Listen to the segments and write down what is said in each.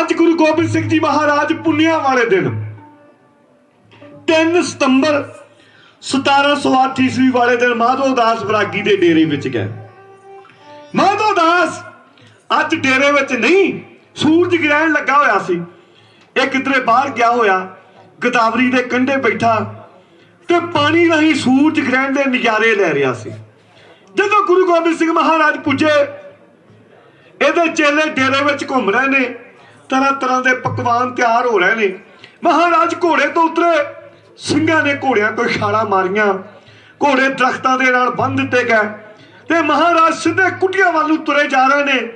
ਅੱਜ ਗੁਰੂ ਗੋਬਿੰਦ ਸਿੰਘ ਜੀ ਮਹਾਰਾਜ ਪੁੰਨਿਆ ਵਾਲੇ ਦਿਨ 3 ਸਤੰਬਰ 1708 ਈਸਵੀ ਵਾਲੇ ਦਿਨ ਮਾਧੋ ਦਾਸ ਬਰਾਗੀ ਦੇ ਡੇਰੇ ਵਿੱਚ ਗਏ। ਮਾਧੋ ਦਾਸ ਅੱਜ ਡੇਰੇ ਵਿੱਚ ਨਹੀਂ, ਸੂਰਜ ਗ੍ਰਹਿਣ ਲੱਗਾ ਹੋਇਆ ਸੀ। ਇਹ ਕਿਧਰੇ ਬਾਹਰ ਗਿਆ ਹੋਇਆ, ਗਦਾਵਰੀ ਦੇ ਕੰਢੇ ਬੈਠਾ ਤੇ ਪਾਣੀ ਰਾਹੀਂ ਸੂਰਜ ਗ੍ਰਹਿਣ ਦੇ ਨਜ਼ਾਰੇ ਲੈ ਰਿਹਾ ਸੀ। ਜਦੋਂ ਗੁਰੂ ਗੋਬਿੰਦ ਸਿੰਘ ਮਹਾਰਾਜ ਪੁੱਜੇ, ਇਹਦੇ ਚੇਲੇ ਡੇਰੇ ਵਿੱਚ ਘੁੰਮ ਰਹੇ ਨੇ। ਤਰ੍ਹਾਂ ਤਰ੍ਹਾਂ ਦੇ ਪਕਵਾਨ ਤਿਆਰ ਹੋ ਰਹੇ ਨੇ। ਮਹਾਰਾਜ ਘੋੜੇ ਤੋਂ ਉਤਰੇ। ਸਿੰਘਾਂ ਨੇ ਘੋੜਿਆਂ ਤੋਂ ਛਾਲਾਂ ਮਾਰੀਆਂ। ਘੋੜੇ ਦਰਖਤਾਂ ਦੇ ਨਾਲ ਬੰਨ ਦਿੱਤੇ ਗਏ ਤੇ ਮਹਾਰਾਜ ਸਿੱਧੇ ਕੁਟੀਆਂ ਵੱਲ ਤੁਰੇ ਜਾ ਰਹੇ ਨੇ।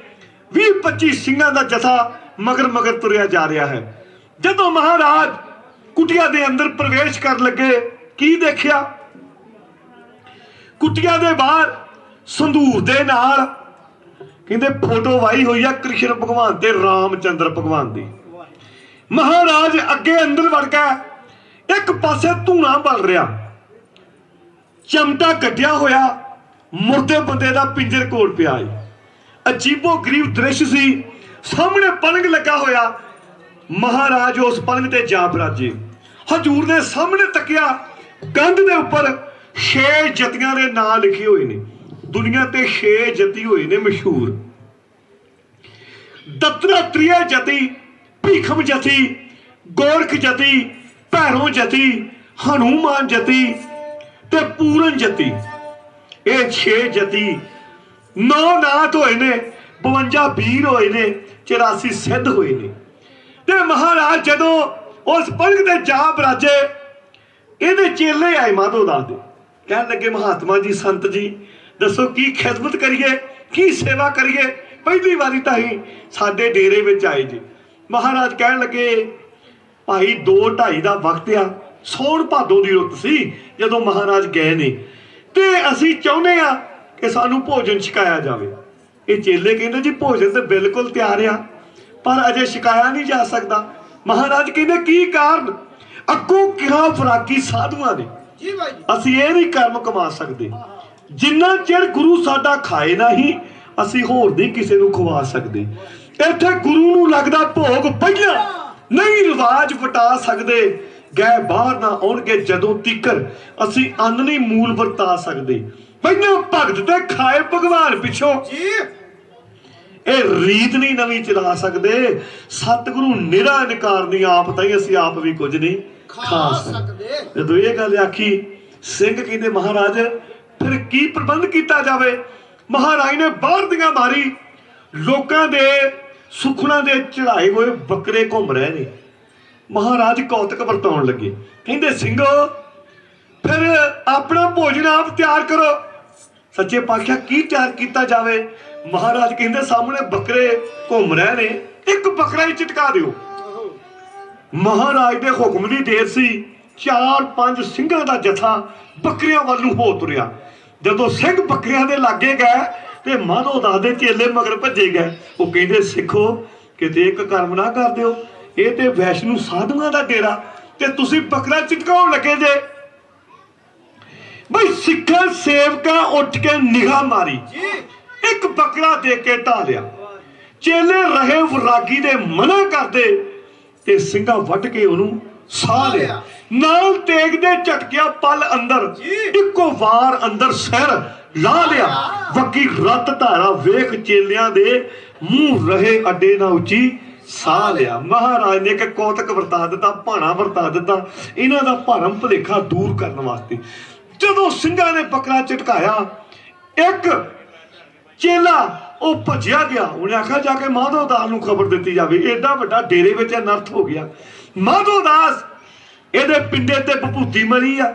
20 25 ਸਿੰਘਾਂ ਦਾ ਜਥਾ ਮਗਰ ਮਗਰ ਤੁਰਿਆ ਜਾ ਰਿਹਾ ਹੈ। ਜਦੋਂ ਮਹਾਰਾਜ ਕੁਟੀਆਂ ਦੇ ਅੰਦਰ ਪ੍ਰਵੇਸ਼ ਕਰਨ ਲੱਗੇ, ਕੀ ਦੇਖਿਆ? ਕੁਟੀਆਂ ਦੇ ਬਾਹਰ ਸੰਧੂਰ ਦੇ ਨਾਲ ਕਹਿੰਦੇ ਫੋਟੋ ਵਾਈ ਹੋਈ ਆ ਕ੍ਰਿਸ਼ਨ ਭਗਵਾਨ ਤੇ ਰਾਮਚੰਦਰ ਭਗਵਾਨ ਦੀ। ਮਹਾਰਾਜ ਅੱਗੇ ਅੰਦਰ ਵੜ ਗਿਆ ਇੱਕ ਪਾਸੇ ਧੂਣਾ ਬਲ ਰਿਹਾ। ਚਮਟਾ ਕੱਢਿਆ ਹੋਇਆ, ਮੁਰਦੇ ਬੰਦੇ ਦਾ ਪਿੰਜਰ ਕੋਲ ਪਿਆ ਏ। ਅਜੀਬੋ ਗਰੀਬ ਦ੍ਰਿਸ਼ ਸੀ, ਸਾਹਮਣੇ ਪਲੰਗ ਲੱਗਾ ਹੋਇਆ। ਮਹਾਰਾਜ ਉਸ ਪਲੰਗ ਤੇ ਜਾ ਬਰਾਜੇ ਹਜੂਰ ਦੇ ਸਾਹਮਣੇ ਤੱਕਿਆ ਕੰਧ ਦੇ ਉੱਪਰ ਛੇ ਜਤੀਆਂ ਦੇ ਨਾਂ ਲਿਖੇ ਹੋਏ ਨੇ। ਦੁਨੀਆ ਤੇ ਛੇ ਜਤੀ ਹੋਏ ਨੇ ਮਸ਼ਹੂਰ। ਦਤਰਾਤ੍ਰਿਆ ਜਤੀ ਭੀਖਮ ਜਤੀ ਗੋਰਖ ਜਤੀ ਭੈਰੋ ਜਤੀ ਹਨੂਮਾਨ ਜਤੀ ਤੇ ਪੂਰਨ ਜਤੀ ਇਹ ਛੇ ਜਤੀ ਨੌ ਨਾਥ ਹੋਏ ਨੇ 52 ਵੀਰ ਹੋਏ ਨੇ 84 ਸਿੱਧ ਹੋਏ ਨੇ। ਤੇ ਮਹਾਰਾਜ ਜਦੋਂ ਉਸ ਪਲਕ ਦੇ ਜਾ ਬਰਾਜੇ ਇਹਦੇ ਚੇਲੇ ਆਏ ਮਾਧੋ ਦਾਸ ਦੇ। ਕਹਿਣ ਲੱਗੇ ਮਹਾਤਮਾ ਜੀ, ਸੰਤ ਜੀ ਦੱਸੋ ਕੀ ਖਿਦਮਤ ਕਰੀਏ ਕੀ ਸੇਵਾ ਕਰੀਏ? ਪਹਿਲੀ ਵਾਰੀ ਤਾਂ ਹੀ ਸਾਡੇ ਡੇਰੇ ਵਿੱਚ ਆਏ ਜੀ। ਮਹਾਰਾਜ ਕਹਿਣ ਲੱਗੇ ਭਾਈ 2:30 ਦਾ ਵਕਤ ਆ। ਸੌਣ ਭਾਦੋ ਦੀ ਰੁੱਤ ਸੀ ਜਦੋਂ ਮਹਾਰਾਜ ਗਏ ਨੇ। ਤੇ ਅਸੀਂ ਚਾਹੁੰਦੇ ਆ ਕਿ ਸਾਨੂੰ ਭੋਜਨ ਛਕਾਇਆ ਜਾਵੇ। ਇਹ ਚੇਲੇ ਕਹਿੰਦੇ ਜੀ ਭੋਜਨ ਤੇ ਬਿਲਕੁਲ ਤਿਆਰ ਆ ਪਰ ਅਜੇ ਛਕਾਇਆ ਨਹੀਂ ਜਾ ਸਕਦਾ। ਮਹਾਰਾਜ ਕਹਿੰਦੇ ਕੀ ਕਾਰਨ? ਅੱਗੋਂ ਕਿਹਾ ਫਰਾਕੀ ਸਾਧੂਆਂ ਨੇ। ਜੀ ਭਾਈ ਅਸੀਂ ਇਹ ਨਹੀਂ ਕਰਮ ਕਮਾ ਸਕਦੇ। ਜਿੰਨਾ ਚਿਰ ਗੁਰੂ ਸਾਡਾ ਖਾਏ ਨਹੀਂ ਅਸੀਂ ਹੋਰ ਨਹੀਂ ਕਿਸੇ ਨੂੰ ਖਵਾ ਸਕਦੇ। ਇੱਥੇ ਗੁਰੂ ਨੂੰ ਲੱਗਦਾ ਭੋਗ ਪਹਿਲਾਂ ਨਹੀਂ ਰਿਵਾਜ ਵਟਾ ਸਕਦੇ। ਗਏ ਬਾਹਰ ਨਾ ਆਉਣਗੇ ਜਦੋਂ ਤੀਕਰ ਅਸੀਂ ਅੰਨ ਨਹੀਂ ਮੂਲ ਵਰਤਾ ਸਕਦੇ। ਪਹਿਲਾਂ ਭਗਤ ਤੇ ਖਾਏ ਭਗਵਾਨ ਪਿੱਛੋਂ। ਜੀ। ਇਹ ਰੀਤ ਨਹੀਂ ਨਵੀਂ ਚਲਾ ਸਕਦੇ। ਸਤਿਗੁਰੂ ਨਿਰਾ ਇਨਕਾਰ ਨਹੀਂ ਆਪ ਤਾਂ ਹੀ ਅਸੀਂ ਆਪ ਵੀ ਕੁਝ ਨਹੀਂ ਖਾ ਸਕਦੇ। ਸਕਦੇ। ਜਦੋਂ ਇਹ ਗੱਲ ਆਖੀ ਸਿੰਘ ਕਹਿੰਦੇ ਮਹਾਰਾਜ ਫਿਰ ਕੀ ਪ੍ਰਬੰਧ ਕੀਤਾ ਜਾਵੇ? ਮਹਾਰਾਜ ਨੇ ਬਾਹਰ ਦੀਆਂ ਮਾਰੀ। ਲੋਕਾਂ ਦੇ ਸੁਖਣਾ ਦੇ ਚੜਾਏ ਹੋਏ ਬੱਕਰੇ ਘੁੰਮ ਰਹੇ ਨੇ। ਮਹਾਰਾਜ ਕੌਤਕ ਵਰਤਾਉਣ ਲੱਗੇ। ਕਹਿੰਦੇ ਸਿੰਘੋ ਫਿਰ ਆਪਣਾ ਭੋਜਨ ਆਪ ਤਿਆਰ ਕਰੋ। ਸੱਚੇ ਪਾਤਸ਼ਾਹ, ਕੀ ਤਿਆਰ ਕੀਤਾ ਜਾਵੇ? ਮਹਾਰਾਜ ਕਹਿੰਦੇ, ਸਾਹਮਣੇ ਬੱਕਰੇ ਘੁੰਮ ਰਹੇ ਨੇ। ਇੱਕ ਬੱਕਰਾ ਹੀ ਚਟਕਾ ਦਿਓ। ਮਹਾਰਾਜ ਦੇ ਹੁਕਮ ਦੀ ਦੇਰ ਸੀ। ਚਾਰ ਪੰਜ ਸਿੰਘਾਂ ਦਾ ਜਥਾ ਬੱਕਰੀਆਂ ਵੱਲ ਨੂੰ ਹੋ ਤੁਰਿਆ। ਜਦੋਂ ਸਿੰਘ ਬੱਕਰੀਆਂ ਦੇ ਲਾਗੇ ਗਏ ਤੇ ਮਾਧੋ ਦਾਸ ਦੇ ਚੇਲੇ ਮਗਰ ਭੱਜੇ ਗਏ। ਉਹ ਕਹਿੰਦੇ, ਸਿੱਖੋ, ਕਿਤੇ ਇੱਕ ਕਰਮ ਨਾ ਕਰ ਦਿਓ। ਇਹ ਤੇ ਵੈਸ਼ਨੂ ਸਾਧੂਆਂ ਦਾ ਡੇਰਾ ਤੇ ਤੁਸੀਂ ਬੱਕਰਾ ਚਟਕਾਉਣ ਲੱਗੇ ਜੇ। ਬਈ ਸਿੱਖਾਂ ਸੇਵਕਾਂ ਉੱਠ ਕੇ ਨਿਗਾਹ ਮਾਰੀ। ਇੱਕ ਬੱਕਰਾ ਦੇ ਕੇ ਢਾਲਿਆ ਚੇਲੇ ਰਹੇ ਵਿਰਾਗੀ ਦੇ ਮਨਾ ਕਰਦੇ ਤੇ ਸਿੰਘਾਂ ਵੱਢ ਕੇ ਉਹਨੂੰ ਸਾਹ ਲਿਆ। ਨਾਲ ਤੇਗ ਦੇ ਝਟਕਿਆ ਪਲ ਅੰਦਰ। ਇੱਕੋ ਵਾਰ ਅੰਦਰ ਸਿਰ ਲਾ ਲਿਆ। ਵੱਗੀ ਰੱਤ ਧਾਰਾ ਵੇਖ ਚੇਲਿਆਂ ਦੇ ਮੂੰਹ ਰਹੇ ਅੱਡੇ ਨਾ ਉੱਚੀ। ਸਾਹ ਲਿਆ। ਮਹਾਰਾਜ ਨੇ ਇੱਕ ਕੌਤਕ ਵਰਤਾ ਦਿੱਤਾ ਭਾਣਾ ਵਰਤਾ ਦਿੱਤਾ। ਇਹਨਾਂ ਦਾ ਭਰਮ ਭੁਲੇਖਾ ਦੂਰ ਕਰਨ ਵਾਸਤੇ। ਜਦੋਂ ਸਿੰਘਾਂ ਨੇ ਬੱਕਰਾ ਝਟਕਾਇਆ ਇੱਕ ਚੇਲਾ ਉਹ ਭੱਜਿਆ ਗਿਆ। ਉਹਨੇ ਆਖਿਆ ਜਾ ਕੇ ਮਾਧੋ ਦਾਸ ਨੂੰ ਖਬਰ ਦਿੱਤੀ ਜਾਵੇ। ਏਡਾ ਵੱਡਾ ਡੇਰੇ ਵਿੱਚ ਅਨਰਥ ਹੋ ਗਿਆ। ਮਾਧੋ ਦਾਸ ਇਹਦੇ ਪਿੰਡੇ ਤੇ ਭਪੂਤੀ ਮਰੀ ਆ।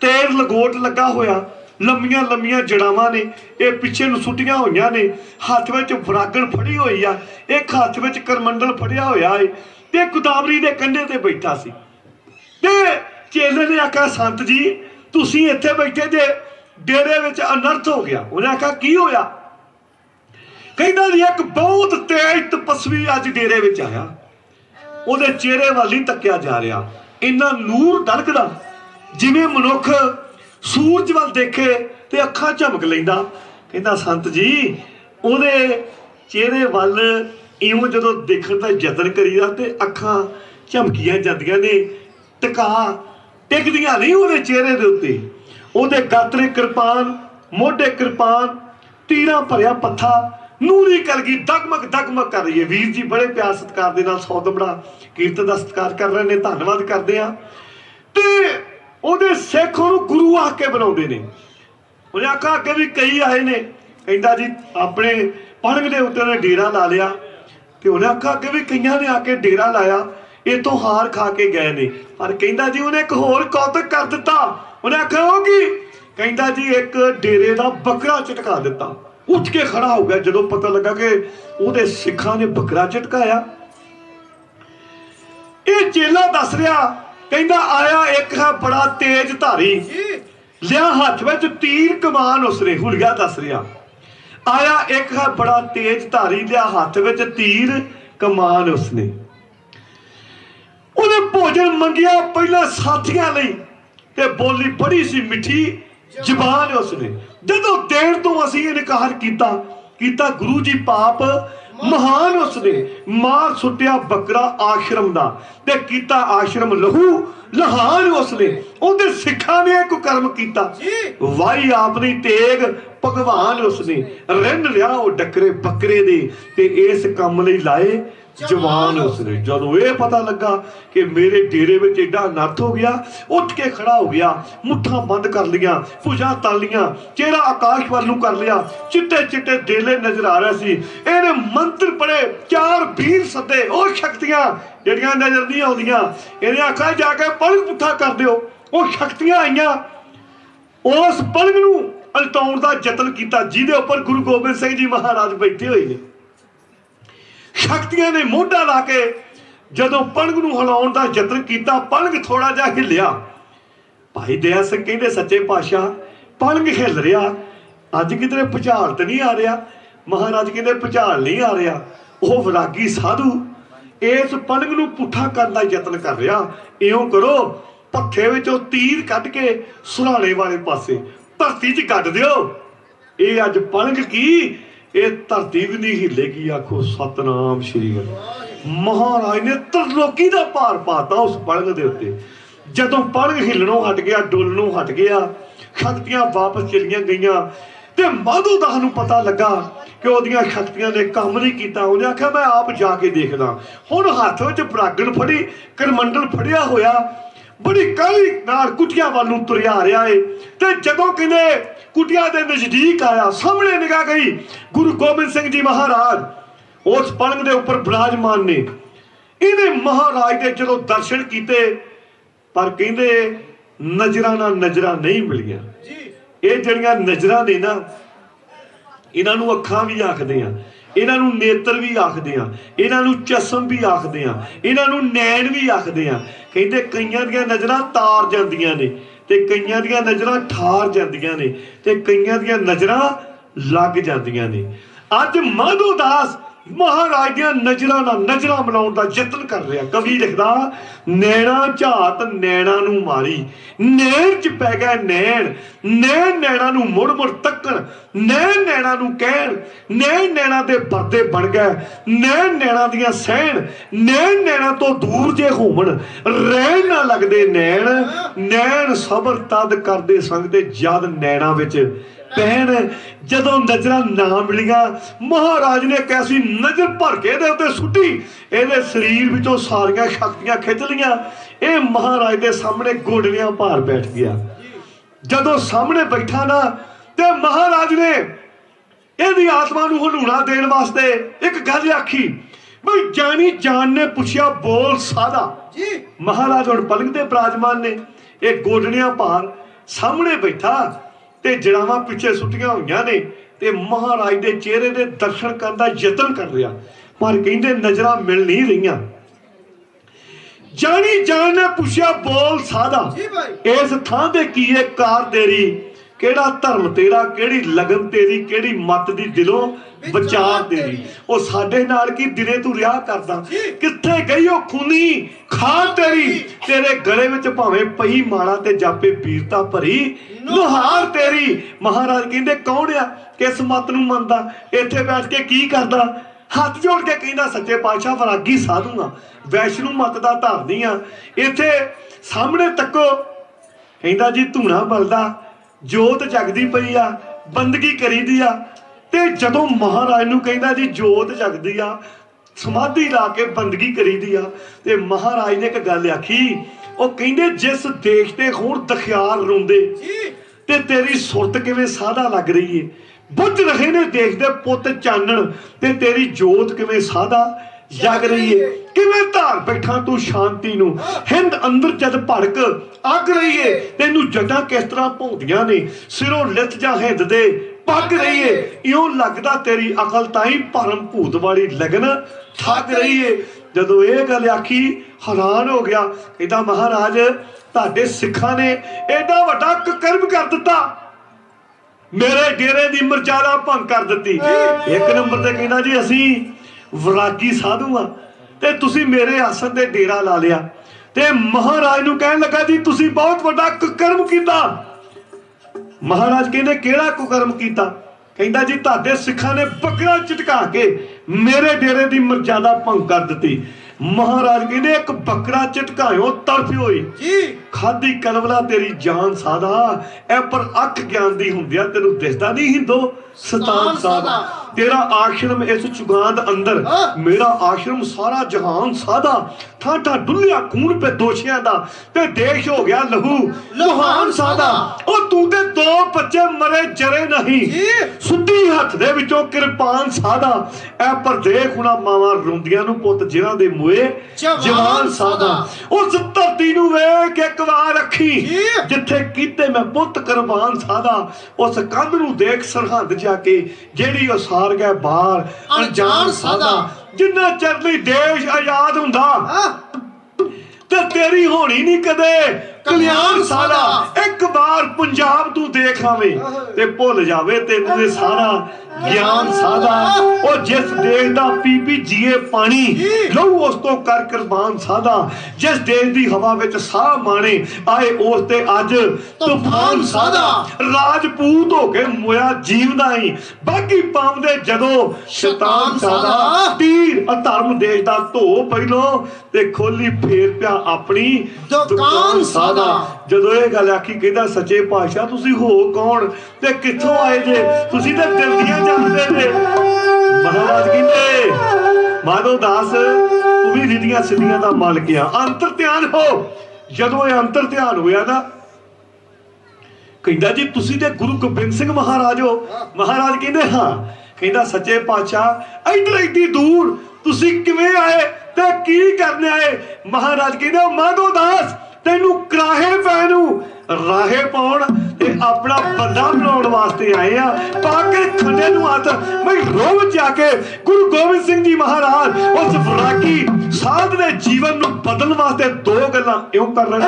ਤੇਰ ਲਗੋਟ ਲੱਗਾ ਹੋਇਆ ਲੰਮੀਆਂ ਲੰਮੀਆਂ ਜੜਾਵਾਂ ਨੇ ਇਹ ਪਿੱਛੇ ਨੂੰ ਸੁੱਟੀਆਂ ਹੋਈਆਂ ਨੇ ਹੱਥ ਵਿੱਚ ਫਰਾਗਣ ਫੜੀ ਹੋਈ ਆ ਇੱਕ ਹੱਥ ਵਿੱਚ ਕਰਮੰਡਲ ਫੜਿਆ ਹੋਇਆ ਏ ਤੇ ਗੁਦਾਵਰੀ ਦੇ ਕੰਢੇ ਤੇ ਬੈਠਾ ਸੀ। ਤੇ ਚੇਲੇ ਨੇ ਆਖਿਆ ਸੰਤ ਜੀ ਤੁਸੀਂ ਇੱਥੇ ਬੈਠੇ ਜੇ ਡੇਰੇ ਵਿੱਚ ਅਨਰਥ ਹੋ ਗਿਆ। ਉਹਨੇ ਆਖਿਆ ਕੀ ਹੋਇਆ? ਕਹਿੰਦਾ ਜੀ ਇੱਕ ਬਹੁਤ ਤੇਜ਼ ਤਪਸਵੀ ਅੱਜ ਡੇਰੇ ਵਿੱਚ ਆਇਆ। ਉਹਦੇ ਚਿਹਰੇ ਵੱਲ ਹੀ ਤੱਕਿਆ ਜਾ ਰਿਹਾ। ਇੰਨਾ ਨੂਰ ਦਰਕਦਾ ਜਿਵੇਂ ਮਨੁੱਖ ਸੂਰਜ ਵੱਲ ਦੇਖੇ ਤੇ ਅੱਖਾਂ ਝਮਕ ਲੈਂਦਾ। ਕਹਿੰਦਾ, ਸੰਤ ਜੀ, ਉਹਦੇ ਚਿਹਰੇ ਵੱਲ ਇਉਂ ਜਦੋਂ ਦੇਖਣ ਦਾ ਯਤਨ ਕਰੀਦਾ ਤੇ ਅੱਖਾਂ ਝਮਕੀਆਂ ਜਾਂਦੀਆਂ ਨੇ, ਟਿਕਾ, ਟਿਕਦੀਆਂ ਨਹੀਂ ਉਹਦੇ ਚਿਹਰੇ ਦੇ ਉੱਤੇ। ਉਹਦੇ ਗਾਤਰੇ ਕਿਰਪਾਨ, ਮੋਢੇ ਕਿਰਪਾਨ, ਤੀਰਾਂ ਭਰਿਆ ਪੱਥਾ ਨੂਰੀ ਕਲਗੀ ਦਗਮਗ ਦਗਮਗ ਕਰ ਰਹੀ ਹੈ। ਵੀਰ ਜੀ ਬੜੇ ਪਿਆਰ ਸਤਿਕਾਰ ਦੇ ਨਾਲ ਸੌ ਕੀਰਤਨ ਦਾ ਸਤਿਕਾਰ ਕਰ ਰਹੇ ਨੇ, ਧੰਨਵਾਦ ਕਰਦੇ ਆ ਤੇ ਉਹਦੇ ਸਿੱਖ ਉਹਨੂੰ ਗੁਰੂ ਆ ਕੇ ਬਣਾਉਂਦੇ ਨੇ। ਉਹਨੇ ਆਖਾ ਅੱਗੇ ਵੀ ਕਈ ਆਏ ਨੇ। ਕਹਿੰਦਾ ਜੀ, ਆਪਣੇ ਪੜਗ ਦੇ ਉੱਤੇ ਉਹਨੇ ਡੇਰਾ ਲਾ ਲਿਆ। ਤੇ ਉਹਨੇ ਆਖਾ ਅੱਗੇ ਵੀ ਕਈਆਂ ਨੇ ਆ ਕੇ ਡੇਰਾ ਲਾਇਆ। ਇਹ ਹਾਰ ਖਾ ਕੇ ਗਏ ਨੇ। ਪਰ ਕਹਿੰਦਾ ਜੀ, ਉਹਨੇ ਇੱਕ ਹੋਰ ਕੌਤਕ ਕਰ ਦਿੱਤਾ। ਉਹਨੇ ਆਖਿਆ, ਉਹ ਕੀ? ਕਹਿੰਦਾ ਜੀ, ਇੱਕ ਡੇਰੇ ਦਾ ਬੱਕਰਾ ਝਟਕਾ ਦਿੱਤਾ। ਉੱਠ ਕੇ ਖੜਾ ਹੋ ਗਿਆ ਜਦੋਂ ਪਤਾ ਲੱਗਾ ਕਿ ਉਹਦੇ ਸਿੱਖਾਂ ਨੇ ਬੱਕਰਾ ਝਟਕਾਇਆ। ਇਹ ਚੇਲਾ ਦੱਸ ਰਿਹਾ ਕਹਿੰਦਾ ਆਇਆ ਇੱਕ ਹੈ ਬੜਾ ਤੇਜ਼ ਧਾਰੀ। ਲਿਆ ਹੱਥ ਵਿੱਚ ਤੀਰ ਕਮਾਨ ਉਸਨੇ ਹੁਲੀਆ ਦੱਸ ਰਿਹਾ। ਆਇਆ ਇੱਕ ਹੈ ਬੜਾ ਤੇਜ਼ ਧਾਰੀ ਲਿਆ ਹੱਥ ਵਿੱਚ ਤੀਰ ਕਮਾਨ ਉਸਨੇ। ਉਹਨੇ ਭੋਜਨ ਮੰਗਿਆ ਪਹਿਲਾਂ ਸਾਥੀਆਂ ਲਈ ਤੇ ਬੋਲੀ ਬੜੀ ਸੀ ਮਿੱਠੀ ਜ਼ਬਾਨ ਉਸਨੇ। ਜਦੋਂ ਦੇਣ ਤੋਂ ਅਸੀਂ ਇਨਕਾਰ ਕੀਤਾ ਕੀਤਾ ਗੁਰੂ ਜੀ ਪਾਪ ਮਹਾਨ ਉਸਨੇ ਮਾਰ ਸੁੱਟਿਆ ਬੱਕਰਾ ਆਸ਼ਰਮ ਦਾ ਤੇ ਕੀਤਾ ਆਸ਼ਰਮ ਲਹੂ ਲਹਾਨ ਉਸਨੇ ਉਹਦੇ ਸਿੱਖਾਂ ਨੇ ਇੱਕ ਕਰਮ ਕੀਤਾ। ਵਾਈ ਆਪਣੀ ਤੇਗ ਭਗਵਾਨ ਉਸਨੇ ਰਿੰਨ ਲਿਆ ਉਹ ਡੱਕਰੇ ਬੱਕਰੇ ਦੇ ਤੇ ਇਸ ਕੰਮ ਲਈ ਲਾਏ ਜਵਾਨ ਉਸਨੇ ਜਦੋਂ ਇਹ ਪਤਾ ਲੱਗਾ ਕਿ ਮੇਰੇ ਡੇਰੇ ਵਿੱਚ ਏਡਾ ਨੱਥ ਹੋ ਗਿਆ, ਉੱਠ ਕੇ ਖੜਾ ਹੋ ਗਿਆ, ਮੁੱਠਾਂ ਬੰਦ ਕਰ ਲੀਆਂ ਭੁਜਾ ਤਲ ਚਿਹਰਾ ਆਕਾਸ਼ ਵੱਲ ਨੂੰ ਕਰ ਲਿਆ, ਚਿੱਟੇ ਚਿੱਟੇ ਡੇਲੇ ਨਜ਼ਰ ਆ ਰਹੇ ਸੀ। ਇਹਨੇ ਮੰਤਰ ਪੜੇ ਚਾਰ ਵੀਰ ਸੱਦੇ, ਉਹ ਸ਼ਕਤੀਆਂ ਜਿਹੜੀਆਂ ਨਜ਼ਰ ਨਹੀਂ ਆਉਂਦੀਆਂ। ਇਹਨੇ ਆਖਿਆ, ਜਾ ਕੇ ਪਲਕ ਪੁੱਠਾ ਕਰ ਦਿਓ। ਉਹ ਸ਼ਕਤੀਆਂ ਆਈਆਂ। ਉਸ ਪਲਗ ਨੂੰ ਅਲਟਾਉਣ ਦਾ ਯਤਨ ਕੀਤਾ, ਜਿਹਦੇ ਉੱਪਰ ਗੁਰੂ ਗੋਬਿੰਦ ਸਿੰਘ ਜੀ ਮਹਾਰਾਜ ਬੈਠੇ ਹੋਏ ਨੇ। ਸ਼ਕਤੀਆਂ ਨੇ ਮੋਢਾ ਲਾ ਕੇ ਜਦੋਂ ਪਲਗ ਨੂੰ ਹਿਲਾਉਣ ਦਾ ਯਤਨ ਕੀਤਾ, ਪਲਗ ਥੋੜਾ ਜਿਹਾ ਹਿੱਲਿਆ। ਭਾਈ ਦਇਆ ਸਿੰਘ ਕਹਿੰਦੇ, ਸੱਚੇ ਪਾਤਸ਼ਾਹ, ਪਲਗ ਹਿੱਲ ਰਿਹਾ। ਅੱਜ ਕਿਧਰੇ ਭੁਚਾਲ ਤੇ ਨਹੀਂ ਆ ਰਿਹਾ। ਮਹਾਰਾਜ ਕਹਿੰਦੇ, ਭੁਚਾਲ ਨਹੀਂ ਆ ਰਿਹਾ। ਉਹ ਵਿਰਾਗੀ ਸਾਧੂ ਇਸ ਪਲਗ ਨੂੰ ਪੁੱਠਾ ਕਰਨ ਦਾ ਯਤਨ ਕਰ ਰਿਹਾ। ਇਉਂ ਕਰੋ, ਪੱਖੇ ਵਿੱਚੋਂ ਤੀਰ ਕੱਢ ਕੇ ਸੁਰਾਲੇ ਵਾਲੇ ਪਾਸੇ ਧਰਤੀ 'ਚ ਕੱਢ ਦਿਓ। ਇਹ ਅੱਜ ਪਲਗ ਕੀ ਇਹ ਧਰਤੀ ਵੀ ਨਹੀਂ ਹਿੱਲੇਗੀ, ਆਖੋ ਸਤਨਾਮ ਸ਼੍ਰੀ ਗੁਰੂ ਮਹਾਰਾਜ ਨੇ ਤਰਲੋਕੀ ਦਾ ਭਾਰ ਪਾਤਾ ਉਸ ਪਲਗ ਦੇ ਉੱਤੇ। ਜਦੋਂ ਪਲਗ ਹਿੱਲਣੋਂ ਹਟ ਗਿਆ, ਡੁੱਲਣੋਂ ਹਟ ਗਿਆ ਸ਼ਕਤੀਆਂ ਵਾਪਸ ਚਲੀਆਂ ਗਈਆਂ ਤੇ ਮਾਧੂ ਦਾਸ ਨੂੰ ਪਤਾ ਲੱਗਾ ਕਿ ਉਹਦੀਆਂ ਸ਼ਕਤੀਆਂ ਨੇ ਕੰਮ ਨਹੀਂ ਕੀਤਾ। ਉਹਨੇ ਆਖਿਆ, ਮੈਂ ਆਪ ਜਾ ਕੇ ਦੇਖਦਾ। ਹੁਣ ਹੱਥ ਵਿੱਚ ਬਰਾਗਣ ਫੜੀ, ਕਰਮੰਡਲ ਫੜਿਆ ਹੋਇਆ। ਬੜੀ ਕਾਲੀ ਨਾਲ ਕੁਟੀਆਂ ਵੱਲ ਨੂੰ ਤੁਰਿਆ ਰਿਹਾ ਏ ਤੇ ਜਦੋਂ ਕਹਿੰਦੇ ਕੁਟੀਆਂ ਦੇ ਨਜ਼ਦੀਕ ਆਇਆ ਸਾਹਮਣੇ ਨਿਗਾਹ ਗਈ ਗੁਰੂ ਗੋਬਿੰਦ ਸਿੰਘ ਜੀ ਮਹਾਰਾਜ। ਉਸ ਪਲੰਗ ਦੇ ਉੱਪਰ ਬਿਰਾਜਮਾਨ ਨੇ। ਇਹਨੇ ਮਹਾਰਾਜ ਦੇ ਜਦੋਂ ਦਰਸ਼ਨ ਕੀਤੇ ਪਰ ਕਹਿੰਦੇ ਨਜ਼ਰਾਂ ਨਾਲ ਨਜ਼ਰਾਂ ਨਹੀਂ ਮਿਲੀਆਂ। ਜੀ। ਇਹ ਜਿਹੜੀਆਂ ਨਜ਼ਰਾਂ ਨੇ ਨਾ ਇਹਨਾਂ ਨੂੰ ਅੱਖਾਂ ਵੀ ਆਖਦੇ ਆ ਇਹਨਾਂ ਨੂੰ ਨੇਤਰ ਵੀ ਆਖਦੇ ਆ ਇਹਨਾਂ ਨੂੰ ਚਸ਼ਮ ਵੀ ਆਖਦੇ ਆ ਇਹਨਾਂ ਨੂੰ ਨੈਣ ਵੀ ਆਖਦੇ ਆ। ਕਹਿੰਦੇ ਕਈਆਂ ਦੀਆਂ ਨਜ਼ਰਾਂ ਤਾਰ ਜਾਂਦੀਆਂ ਨੇ। ਤੇ ਕਈਆਂ ਦੀਆਂ ਨਜ਼ਰਾਂ ਠਾਰ ਜਾਂਦੀਆਂ ਨੇ ਤੇ ਕਈਆਂ ਦੀਆਂ ਨਜ਼ਰਾਂ ਲੱਗ ਜਾਂਦੀਆਂ ਨੇ। ਅੱਜ ਮਾਧੋ ਦਾਸ ਮਹਾਰਾਜ ਦੀਆਂ ਨਜ਼ਰਾਂ ਨਾਲ ਨਜ਼ਰਾਂ ਬਣਾਉਣ ਦਾ ਯਤਨ ਕਰ ਰਿਹਾ। ਕਵੀ ਲਿਖਦਾ, ਨੈਣਾ ਝਾਤ ਨੈਣਾ ਨੂੰ ਮਾਰੀ, ਨੈਣ ਚ ਪੈ ਗਿਆ ਨੈਣ ਨੈਣ ਨੈਣਾ ਨੂੰ ਮੁੜ ਮੁੜ ਤੱਕਣ, ਨੈਣ ਨੈਣਾ ਨੂੰ ਕਹਿਣ, ਨੈਣ ਨੈਣਾ ਦੇ ਪਰਦੇ ਬਣ ਗਏ, ਨੈਣ ਨੈਣਾ ਦੀਆਂ ਸਹਿਣ, ਨੈਣ ਨੈਣਾ ਤੋਂ ਦੂਰ ਜੇ ਹੋਵਣ ਰਹਿਣ ਨਾ ਲੱਗਦੇ ਨੈਣ ਨੈਣ ਸਬਰ ਤਦ ਕਰਦੇ ਸੰਗ ਤੇ ਜਦ ਨੈਣਾ ਵਿੱਚ ਪਹਿਣ ਜਦੋਂ ਨਜ਼ਰਾਂ ਨਾ ਮਿਲੀਆਂ ਮਹਾਰਾਜ ਨੇ ਕੈਸੀ ਨਜ਼ਰ ਭਰ ਕੇ ਇਹਦੇ ਉੱਤੇ ਸੁੱਟੀ। ਇਹਦੇ ਸਰੀਰ ਵਿੱਚੋਂ ਸਾਰੀਆਂ ਸ਼ਕਤੀਆਂ ਖਿੱਚ ਲੀਆਂ ਇਹ ਮਹਾਰਾਜ ਦੇ ਸਾਹਮਣੇ ਗੋਡਲਿਆਂ ਭਾਰ ਬੈਠ ਗਿਆ। ਜਦੋਂ ਸਾਹਮਣੇ ਬੈਠਾ ਨਾ ਤੇ ਮਹਾਰਾਜ ਨੇ ਇਹਦੀ ਆਤਮਾ ਨੂੰ ਹਲੂਣਾ ਦੇਣ ਵਾਸਤੇ ਇੱਕ ਗੱਲ ਆਖੀ ਬਈ ਜਾਨੀ ਜਾਨ ਨੇ ਪੁੱਛਿਆ ਬੋਲ ਸਾਦਾ। ਜੀ। ਮਹਾਰਾਜ ਹੁਣ ਪਲੰਗ ਤੇ ਬਰਾਜਮਾਨ ਨੇ। ਇਹ ਗੋਡਣੀਆਂ ਭਾਰ ਸਾਹਮਣੇ ਬੈਠਾ ਤੇ ਜੜਾਵਾਂ ਪਿੱਛੇ ਸੁੱਟੀਆਂ ਹੋਈਆਂ ਨੇ ਤੇ ਮਹਾਰਾਜ ਦੇ ਚਿਹਰੇ ਦੇ ਦਰਸ਼ਨ ਕਰਨ ਦਾ ਯਤਨ ਕਰ ਰਿਹਾ। ਪਰ ਕਹਿੰਦੇ ਨਜ਼ਰਾਂ ਮਿਲ ਨਹੀਂ ਰਹੀਆਂ। ਜਾਣੀ ਜਾਨ ਨੇ ਪੁੱਛਿਆ ਬੋਲ ਸਾਦਾ ਇਸ ਥਾਂ ਤੇ ਕੀ ਹੈ ਕਾਰ ਤੇਰੀ। ਕਿਹੜਾ ਧਰਮ ਤੇਰਾ ਕਿਹੜੀ ਲਗਨ ਤੇਰੀ ਕਿਹੜੀ ਮਤ ਦੀ ਦਿਲੋਂ ਵਿਚਾਰ ਤੇਰੀ। ਉਹ ਸਾਡੇ ਨਾਲ ਕੀ ਦਿਨੇ ਤੂੰ ਰਿਹਾ ਕਰਦਾ। ਕਿੱਥੇ ਗਈ ਉਹ ਖੂਨੀ? ਖਾਂ ਤੇਰੀ। ਤੇਰੇ ਗਲੇ ਵਿੱਚ ਭਾਵੇਂ ਪਈ ਮਾਲਾ ਤੇ ਜਾਪੇ ਵੀਰਤਾ ਭਰੀ ਲੋਹਾਰ ਤੇਰੀ। ਮਹਾਰਾਜ ਕਹਿੰਦੇ ਕੌਣ ਆ? ਕਿਸ ਮਤ ਨੂੰ ਮੰਨਦਾ? ਇੱਥੇ ਬੈਠ ਕੇ ਕੀ ਕਰਦਾ? ਹੱਥ ਜੋੜ ਕੇ ਕਹਿੰਦਾ ਸੱਚੇ ਪਾਤਸ਼ਾਹ ਵਰਾਗੀ ਸਾਧੂ ਆ। ਵੈਸ਼ਨੂ ਮਤ ਦਾ ਧਾਰਨੀ ਆ। ਇੱਥੇ ਸਾਹਮਣੇ ਤੱਕੋ ਕਹਿੰਦਾ ਜੀ ਧੂਣਾ ਬਲਦਾ। ਜੋਤ ਜਗਦੀ ਪਈ ਆ ਬੰਦਗੀ ਕਰੀਦੀ ਆ। ਤੇ ਜਦੋਂ ਮਹਾਰਾਜ ਨੂੰ ਕਹਿੰਦਾ ਜੀ ਜੋਤ ਜਗਦੀ ਆ ਸਮਾਧੀ ਲਾ ਕੇ ਬੰਦਗੀ ਕਰੀਦੀ ਆ ਤੇ ਮਹਾਰਾਜ ਨੇ ਇੱਕ ਗੱਲ ਆਖੀ ਉਹ ਕਹਿੰਦੇ ਜਿਸ ਦੇਸ਼ ਤੇ ਹੁਣ ਦਖਿਆਲ ਰੋਂਦੇ ਤੇ ਤੇਰੀ ਸੁਰਤ ਕਿਵੇਂ ਸਾਦਾ ਲੱਗ ਰਹੀ ਏ? ਬੁੱਝ ਰਹੇ ਨੇ ਦੇਖ ਦੇ ਪੁੱਤ ਚਾਨਣ ਤੇ ਤੇਰੀ ਜੋਤ ਕਿਵੇਂ ਸਾਦਾ ਜਗ ਰਹੀ ਏ। ਕਿਵੇਂ ਧਾਰ ਬੈਠਾ ਤੂੰ ਸ਼ਾਂਤੀ ਨੂੰ? ਹਿੰਦ ਅੰਦਰ ਜਦ ਭੜਕ ਅੱਗ ਰਹੀ ਏ। ਤੈਨੂੰ ਜੱਟਾਂ ਕਿਸ ਤਰ੍ਹਾਂ ਭੌਂਦੀਆਂ ਨੇ? ਸਿਰੋਂ ਲਿਤ ਜਾਂ ਹਿੰਦ ਦੇ ਪੱਗ ਰਹੀ ਏ। ਇਉਂ ਲੱਗਦਾ ਤੇਰੀ ਅਕਲ ਤਾਈ ਭਰਮ ਭੂਤ ਵਾਲੀ ਲਗਨ ਠੱਗ ਰਹੀ ਏ। ਜਦੋਂ ਇਹ ਗੱਲ ਆਖੀ ਹੈਰਾਨ ਹੋ ਗਿਆ। ਕਹਿੰਦਾ ਮਹਾਰਾਜ ਤੁਹਾਡੇ ਸਿੱਖਾਂ ਨੇ ਐਡਾ ਵੱਡਾ ਕੁਕਰਮ ਕਰ ਦਿੱਤਾ। ਮੇਰੇ ਡੇਰੇ ਦੀ ਮਰਜ਼ਾਦਾ ਭੰਗ ਕਰ ਦਿੱਤੀ। ਇੱਕ ਨੰਬਰ ਤੇ ਕਹਿੰਦਾ ਜੀ ਅਸੀਂ ਵਿਰਾਗੀ ਸਾਧੂ ਆ। ਤੇ ਤੁਸੀਂ ਮੇਰੇ ਆਸਣ ਤੇ ਡੇਰਾ ਲਾ ਲਿਆ। ਤੇ ਮਹਾਰਾਜ ਨੂੰ ਕਹਿਣ ਲੱਗਾ ਜੀ ਤੁਸੀਂ ਬਹੁਤ ਵੱਡਾ ਕੁਕਰਮ ਕੀਤਾ। ਮਹਾਰਾਜ ਕਹਿੰਦੇ ਕਿਹੜਾ ਕੁਕਰਮ ਕੀਤਾ? ਕਹਿੰਦਾ ਜੀ ਤੁਹਾਡੇ ਸਿੱਖਾਂ ਨੇ ਬੱਕਰਾ ਝਟਕਾ ਕੇ ਮੇਰੇ ਡੇਰੇ ਦੀ ਮਰਜ਼ਾਦਾ ਭੰਗ ਕਰ ਦਿੱਤੀ। ਮਹਾਰਾਜ ਕਹਿੰਦੇ ਇੱਕ ਬੱਕਰਾ ਝਟਕਾਇਓ ਤਰਫ ਹੋਈ ਜੀ। ਖਾਦੀ ਕਲਵਲਾ ਤੇਰੀ ਜਾਨ ਸਾਦਾ। ਐ ਪਰ ਅੱਖ ਗਿਆਨ ਦੀ ਹੁੰਦਿਆ ਤੈਨੂੰ ਦਿਸਦਾ ਨਹੀਂ ਹਿੰਦੋ ਸਤਾਨ ਸਾਦਾ। ਤੇਰਾ ਆਸ਼ਰਮ ਇਸ ਚੁਗਾਂਦ ਅੰਦਰ। ਮੇਰਾ ਆਸ਼ਰਮ ਸਾਰਾ ਜਹਾਨ ਸਾਦਾ ਠਾਠਾ ਡੁੱਲਿਆ ਖੂਨ ਪੇ ਦੋਸ਼ੀਆਂ ਦਾ ਤੇ ਦੇਸ਼ ਹੋ ਗਿਆ ਲਹੂ ਲੋਹਾਨ ਸਾਦਾ। ਉਹ ਤੂੰ ਤੇ ਦੋ ਬੱਚੇ ਮਰੇ ਜਰੇ ਨਹੀਂ। ਸੁੱਤੀ ਹੱਥ ਦੇ ਵਿੱਚੋਂ ਕਿਰਪਾਨ ਸਾਦਾ। ਐ ਪਰ ਦੇਖ ਹੁਣਾ ਮਾਵਾਂ ਰੋਂਦੀਆਂ ਨੂੰ ਪੁੱਤ ਜਿਨ੍ਹਾਂ ਦੇ ਮੂਏ ਜਵਾਨ ਸਾਦਾ। ਉਸ ਧਰਤੀ ਨੂੰ ਵੇਖ ਇੱਕ ਵਾਰ ਜੀ। ਜਿੱਥੇ ਕੀਤੇ ਮੈਂ ਪੁੱਤ ਕੁਰਬਾਨ ਸਾਦਾ ਉਸ ਕੰਧ ਨੂੰ ਦੇਖ ਸਰਹੰਦ ਜਾ ਕੇ ਜਿਹੜੀ ਉਹ ਸਾਰ ਗਿਆ ਬਾਹਰ ਅਣਜਾਣ ਸਾਦਾ। ਜਿੰਨਾ ਚਿਰ ਲਈ ਦੇਸ਼ ਆਜ਼ਾਦ ਹੁੰਦਾ ਤੇ ਤੇਰੀ ਹੋਣੀ ਨਹੀਂ ਕਦੇ। ਕਲਿਆਣ ਕਲਿਆਣ ਇੱਕ ਵਾਰ ਪੰਜਾਬ ਤੂੰ ਦੇਖ ਆਵੇਂ ਤੇ ਭੁੱਲ ਜਾਵੇ ਤੈਨੂੰ ਇਹ ਸਾਰਾ ਗਿਆਨ ਸਾਦਾ। ਉਹ ਜਿਸ ਦੇਸ਼ ਦਾ ਪੀ ਜੀਏ ਪਾਣੀ ਲਹੂ ਉਸ ਤੋਂ ਕਰ ਕੁਰਬਾਨ ਸਾਦਾ। ਜਿਸ ਦੇਸ਼ ਦੀ ਹਵਾ ਵਿੱਚ ਸਾਹ ਮਾਣੇ, ਆਏ ਉਸ ਤੇ ਅੱਜ ਤੂਫਾਨ ਸਾਦਾ। ਰਾਜਪੂਤ ਹੋ ਕੇ ਮੋਇਆ ਜੀਵਦਾ ਹੀ ਬਾਕੀ ਪਾਉਂਦੇ ਜਦੋਂ ਸ਼ੈਤਾਨ ਸਾਦਾ। ਤੀਰ ਅਧਰਮ ਦੇਸ਼ ਦਾ ਧੋ ਪਹਿਲੋਂ ਤੇ ਖੋਲੀ ਫੇਰ ਪਿਆ ਆਪਣੀ ਦੁਕਾਨ ਸਾਦਾ। ਜਦੋਂ ਇਹ ਗੱਲ ਆਖੀ ਕਹਿੰਦਾ ਸੱਚੇ ਪਾਤਸ਼ਾਹ ਤੁਸੀਂ ਹੋ ਕੌਣ? ਤੇ ਕਿੱਥੋਂ ਆਏ ਜੇ? ਤੁਸੀਂ ਤਾਂ ਦਿਲ ਦੀਆਂ ਜਾਣਦੇ ਜੇ ਮਹਾਰਾਜ ਕਹਿੰਦੇ ਮਾਧੋ ਦਾਸ ਤੂੰ ਵੀ ਰਿਧੀਆਂ ਸਿੱਧੀਆਂ ਦਾ ਮਾਲਕ ਆ। ਅੰਤਰ ਧਿਆਨ ਹੋ। ਜਦੋਂ ਇਹ ਅੰਤਰ ਧਿਆਨ ਹੋਇਆ ਨਾ ਕਹਿੰਦਾ ਜੀ ਤੁਸੀਂ ਤੇ ਗੁਰੂ ਗੋਬਿੰਦ ਸਿੰਘ ਮਹਾਰਾਜ ਹੋ। ਮਹਾਰਾਜ ਕਹਿੰਦੇ ਹਾਂ। ਕਹਿੰਦਾ ਸੱਚੇ ਪਾਤਸ਼ਾਹ ਇੱਧਰ ਇੱਡੀ ਦੂਰ ਤੁਸੀਂ ਕਿਵੇਂ ਆਏ ਤੇ ਕੀ ਕਰਨ ਆਏ? ਮਹਾਰਾਜ ਕਹਿੰਦੇ ਮਾਧੋ ਦਾਸ ਕੇ ਆਏ ਆ, ਪਾ ਕੇ ਖੰਡੇ ਨੂੰ ਹੱਥ। ਮੈਂ ਰੋਜ਼ ਜਾ ਕੇ ਗੁਰੂ ਗੋਬਿੰਦ ਸਿੰਘ ਜੀ ਮਹਾਰਾਜ ਉਸ ਫਰਾਕੀ ਸਾਧ ਦੇ ਜੀਵਨ ਨੂੰ ਬਦਲਣ ਵਾਸਤੇ ਦੋ ਗੱਲਾਂ ਇਉਂ ਕਰ ਰਹੇ